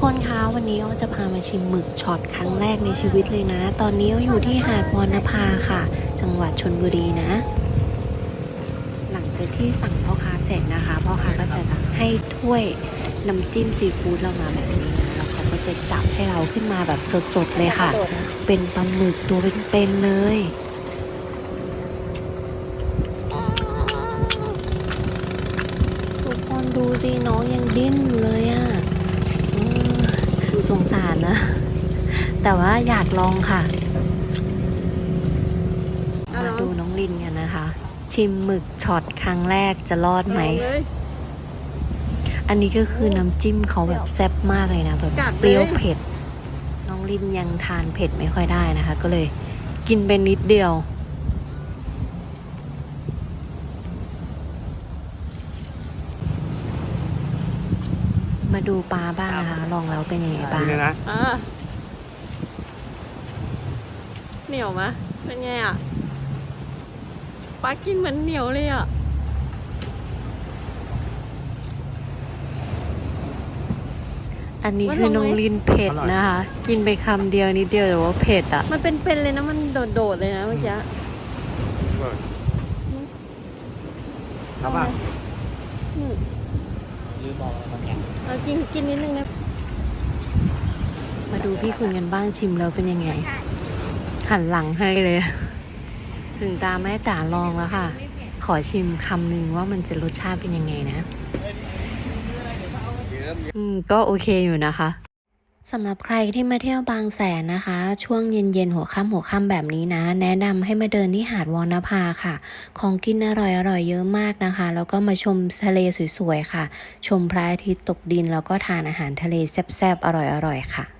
คนคะวันนี้อ้อจะพามาชิมหมึกช็อตครั้งแรกในชีวิตเลยนะ ตอนนี้อ้ออยู่ที่หาดวรรณภาค่ะ จังหวัดชนบุรีนะ หลังจากที่สั่งพ่อค้าเสร็จนะคะพ่อค้าก็จะให้ถ้วยน้ำจิ้มซีฟู้ดเรามาแบบนี้นะแล้วเขาก็จะจับให้เราขึ้นมาแบบสดๆเลยค่ะ เป็นปลาหมึกตัวเป็นๆเลยทุกคนดูสิน้องยังดิ้นอยู่เลยอะ่ะ สงสารนะ แต่ว่าอยากลองค่ะ มาดูน้องลินกันนะคะ ชิมหมึกช็อตครั้งแรกจะรอดไหม อันนี้ก็คือน้ำจิ้มเขาแบบแซ่บมากเลยนะ แบบกัดเลยเปรี้ยวเผ็ด น้องลินยังทานเผ็ดไม่ค่อยได้นะคะ ก็เลยกินไปนิดเดียว มาดูปลาบ้างนะคะลองแล้วเป็นยังไงบ้างนี่เลยนะอ่าเหนียวมะเป็นไงอะปลากินเหมือนเหนียวเลยอะอันนี้คือน้องลินเผ็ดนะคะ กินไปคำเดียวนิดเดียวแต่ว่าเผ็ดอะ มันเป็นๆเลยนะมันโดดๆเลยนะเมื่อกี้ครับป่ะ อืมยืมบอกบางอย่างเอากินกินนิดนึงนะมาดูพี่คุณกันบ้างชิมแล้วเป็นยังไง หันหลังให้เลย ถึงตาแม่จ๋าลองแล้วค่ะ ขอชิมคำหนึ่งว่ามันจะรสชาติเป็นยังไงนะ อืม ก็โอเคอยู่นะคะ สำหรับใครที่มาเที่ยวบางแสนนะคะ ช่วงเย็นๆหัวค่ำหัวค่ำแบบนี้นะ แนะนำให้มาเดินที่หาดวอนภาค่ะ ของกินอร่อยอร่อยเยอะมากนะคะ แล้วก็มาชมทะเลสวยๆค่ะ ชมพระอาทิตย์ตกดินแล้วก็ทานอาหารทะเลแซ่บๆอร่อยๆค่ะ